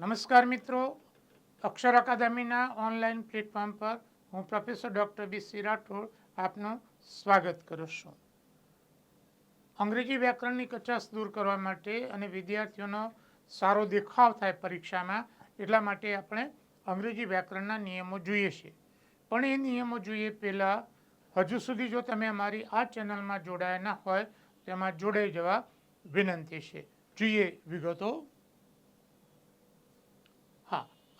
નમસ્કાર મિત્રો. અક્ષર અકાદમીના online platform પર હું professor doctor B C Rathod આપનું સ્વાગત કરું છું. અંગ્રેજી વ્યાકરણની કચાશ દૂર કરવા માટે અને વિદ્યાર્થીઓનો સારો દેખાવ થાય પરીક્ષામાં એટલા માટે આપણે અંગ્રેજી વ્યાકરણના નિયમો જોઈએ છીએ. પણ એ નિયમો જોઈએ પહેલાં હજુ સુધી જો તમે અમારી આ ચેનલમાં જોડાયા ના હોય તેમાં જોડાઈ જવા વિનંતી છે. જોઈએ વિગતો.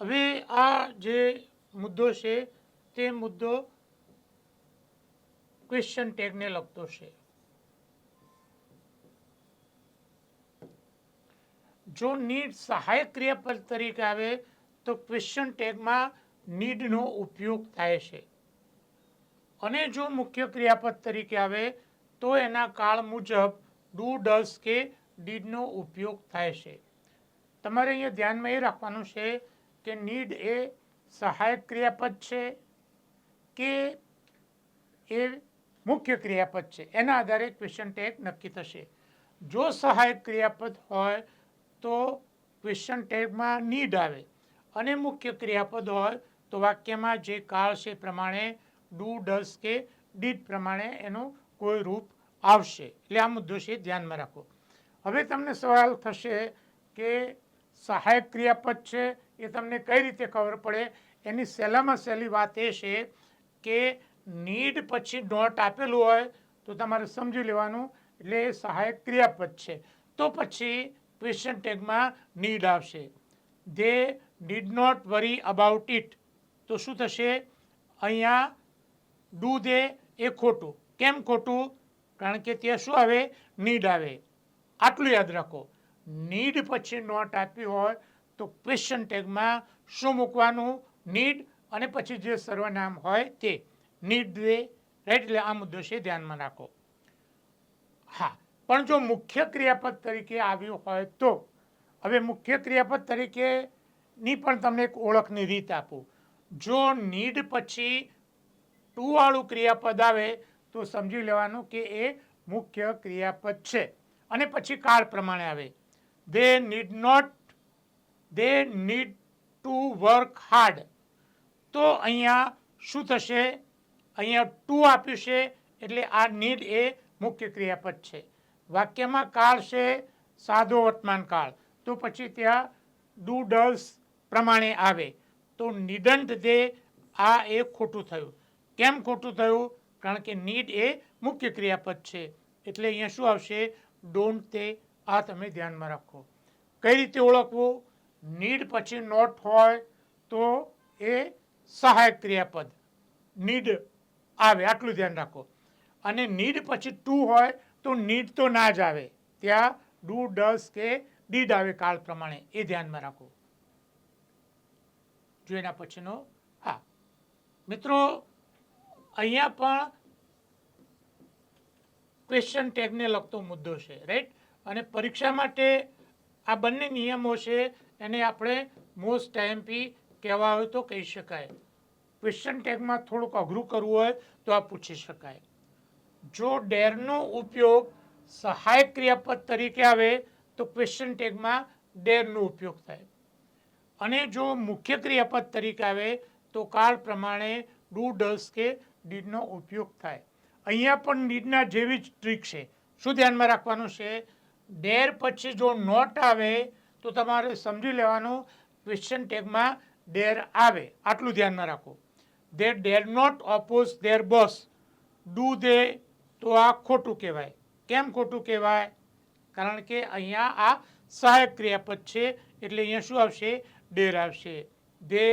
હવે આ જે મુદ્દો છે, તે મુદ્દો ક્વેશ્ચન ટેગને લગતો છે. જો નીડ સહાયક ક્રિયાપદ તરીકે આવે, તો ક્વેશ્ચન ટેગમાં નીડનો ઉપયોગ થાય છે. અને જો મુખ્ય ક્રિયાપદ તરીકે આવે, તો એના કાળ મુજબ ડુ ડસ કે ડીડનો ઉપયોગ થાય છે. તમારે અહીંયા ધ્યાનમાં એ રાખવાનું છે કે નીડ એ સહાયક ક્રિયાપદ છે કે એ મુખ્ય ક્રિયાપદ છે. એના આધારે ક્વેશ્ચન ટેગ નક્કી થશે. જો સહાયક ક્રિયાપદ હોય તો ક્વેશ્ચન ટેગમાં નીડ આવે. અને મુખ્ય ક્રિયાપદ હોય તો વાક્યમાં જે કાળ છે પ્રમાણે ડુ ડસ કે ડીડ પ્રમાણે એનું કોઈ રૂપ આવશે. એટલે આ મુદ્દો છે ધ્યાનમાં રાખો. હવે તમને સવાલ થશે કે સહાયક ક્રિયાપદ છે એ તમને કઈ રીતે ખબર પડે? એની સહેલામાં સહેલી વાત એ છે કે નીડ પછી નોટ આપેલું હોય તો તમારે સમજી લેવાનું. એટલે એ સહાયક ક્રિયાપદ છે. તો પછી ક્વેશ્ચન ટેગમાં નીડ આવશે. They did not worry about it તો શું થશે? અહીંયા ડુ દે એ ખોટું. કેમ ખોટું? કારણ કે ત્યાં શું આવે? નીડ આવે. આટલું યાદ રાખો. નીડ પછી નોટ આપી હોય તો ક્વેશ્ચન ટેગમાં શું મૂકવાનું? નીડ અને પછી જે સર્વનામ હોય તે. નીડ દે રાઈટ એટલે આ મુદ્દો છે ધ્યાનમાં રાખો. હા, પણ જો મુખ્ય ક્રિયાપદ તરીકે આવ્યું હોય તો. હવે મુખ્ય ક્રિયાપદ તરીકેની પણ તમને એક ઓળખની રીત આપું. જો નીડ પછી ટુવાળું ક્રિયાપદ આવે, તો સમજી લેવાનું કે એ મુખ્ય ક્રિયાપદ છે. અને પછી કાળ પ્રમાણે આવે. They need not they need to work hard તો અહીંયા શું થશે? અહીંયા ટુ આપ્યું છે, એટલે આ નીડ એ મુખ્ય ક્રિયાપદ છે. વાક્યમાં કાળ છે, સાદો વર્તમાન કાળ. તો પછી ત્યાં ડુ ડલ્સ પ્રમાણે આવે. તો નિડન્ટ દે આ એ ખોટું થયું. કેમ ખોટું થયું? કારણ કે નીડ એ મુખ્ય ક્રિયાપદ છે. એટલે અહીંયા શું આવશે? ડોન્ટ તે આ તમે ધ્યાનમાં રાખો. કઈ રીતે ઓળખવું? નીડ પછી નોટ હોય તો એ સહાયક ક્રિયાપદ. નીડ આવે, આટલું ધ્યાન રાખો. અને નીડ પછી ટુ હોય તો નીડ તો ના જ આવે. ત્યાં ડુ ડસ કે ડીડ આવે કાળ પ્રમાણે. એ ધ્યાનમાં રાખો. જો એના પછીનો, હા. મિત્રો, અહીંયા પણ ક્વેશ્ચન ટેગને લગતો મુદ્દો છે રાઈટ અને પરીક્ષા માટે આ બંને નિયમો છે એને આપણે મોસ્ટ આઈએમપી કહેવા હોય તો કહી શકાય. ક્વેશ્ચન ટેગમાં થોડુંક અઘરું કરવું હોય તો આ પૂછી શકાય. જો ડેરનો ઉપયોગ સહાયક ક્રિયાપદ તરીકે આવે તો ક્વેશ્ચન ટેગમાં ડેરનો ઉપયોગ થાય. અને જો મુખ્ય ક્રિયાપદ તરીકે આવે તો કાળ પ્રમાણે ડુ ડસ કે ડીડનો ઉપયોગ થાય. અહીંયા પણ ડીડના જેવી જ ટ્રીક છે. શું ધ્યાનમાં રાખવાનું છે? ડેર પછી જો નોટ આવે તો તમારે સમજી લેવાનું ક્વેશ્ચન ટેગમાં ડેર આવે. આટલું ધ્યાનમાં રાખો. They dare not oppose their boss do they તો આ ખોટું કહેવાય. કેમ ખોટું કહેવાય? કારણ કે અહીંયા આ સહાયક ક્રિયાપદ છે, એટલે અહીંયા શું આવશે? ડેર આવશે. They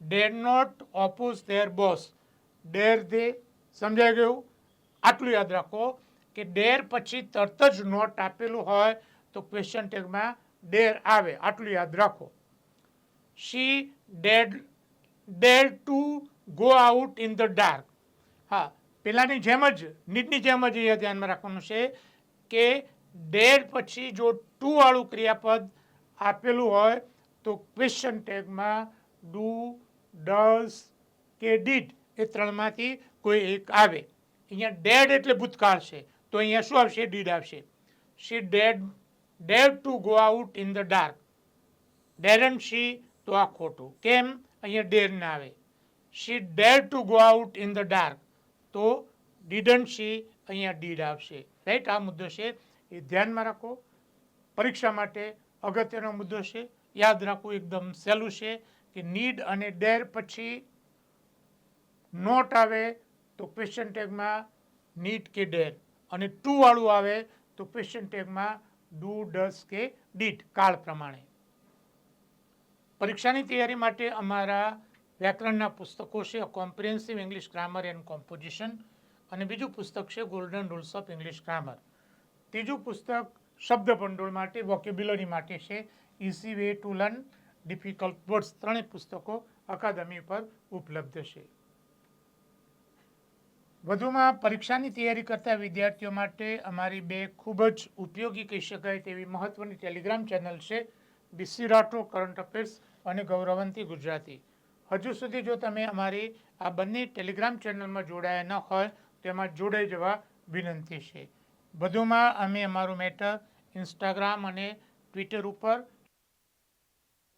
dare not oppose their boss dare they સમજાઈ ગયું? આટલું યાદ રાખો કે ડેર પછી તરત જ નોટ આપેલું હોય તો ક્વેશ્ચન ટેગમાં ડેર આવે, આટલું યાદ રાખો. She dead, dare to go out in the dark. હા, પેલાની જેમ જ, નીટની જેમ જ અહીંયા ધ્યાનમાં રાખવાનું છે કે ડેર પછી જો ટુ વાળું ક્રિયાપદ આપેલું હોય, તો ક્વેશ્ચન ટેગમાં ડુ ડસ કે ડીડ એ ત્રણમાંથી કોઈ એક આવે. અહીંયા ડેડ એટલે ભૂતકાળ છે. તો અહીંયા શું આવશે? ડીડ આવશે. She dead dead two go out in the dark ડેરન શી તો આ ખોટું કેમ અહીંયા ડેર ના આવે she dare to go out in the dark તો ડીડન્ટ શી અહીંયા ડીડ આવશે રાઈટ આ મુદ્દો છે. એ ધ્યાનમાં રાખો. પરીક્ષા માટે અગત્યનો મુદ્દો છે. યાદ રાખવું એકદમ સહેલું છે કે નીડ અને ડેર પછી નોટ આવે તો ક્વેશ્ચન ટેગમાં નીડ કે ડેર અને ટુ વાળું આવે તો ક્વેશ્ચન ટેગમાં ડુ ડસ કે ડીટ કાળ પ્રમાણે. પરીક્ષાની તૈયારી માટે અમારા વ્યાકરણના પુસ્તકો છે comprehensive English grammar and composition અને બીજું પુસ્તક છે golden rules of English grammar ત્રીજું પુસ્તક શબ્દ ભંડોળ માટે વોકેબ્યુલરી માટે છે easy way to learn difficult words ત્રણેય પુસ્તકો અકાદમી પર ઉપલબ્ધ છે. વધુમાં પરીક્ષાની તૈયારી કરતા વિદ્યાર્થીઓ માટે અમારી બે ખૂબ જ ઉપયોગી કહી શકાય તેવી મહત્વની ટેલિગ્રામ ચેનલ છે B C Rathod, current affairs અને ગૌરવંતી ગુજરાતી. હજુ સુધી જો તમે અમારી આ બંને ટેલિગ્રામ ચેનલમાં જોડાયા ન હોય, તો એમાં જોડાઈ જવા વિનંતી છે. વધુમાં અમે અમારું મેટર ઇન્સ્ટાગ્રામ અને ટ્વિટર ઉપર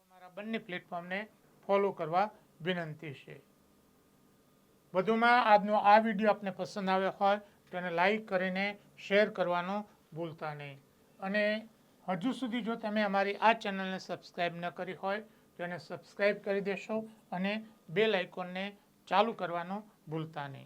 અમારા બંને પ્લેટફોર્મને ફોલો કરવા વિનંતી છે. વધુમાં આજનો આ વીડિયો આપને પસંદ આવ્યો હોય તો એને લાઈક કરીને શેર કરવાનું ભૂલતા નહીં. અને હજુ સુધી જો તમે અમારી આ ચેનલને સબસ્ક્રાઈબ ન કરી હોય તો એને સબસ્ક્રાઈબ કરી દેશો અને બેલ આઇકોનને ચાલુ કરવાનું ભૂલતા નહીં.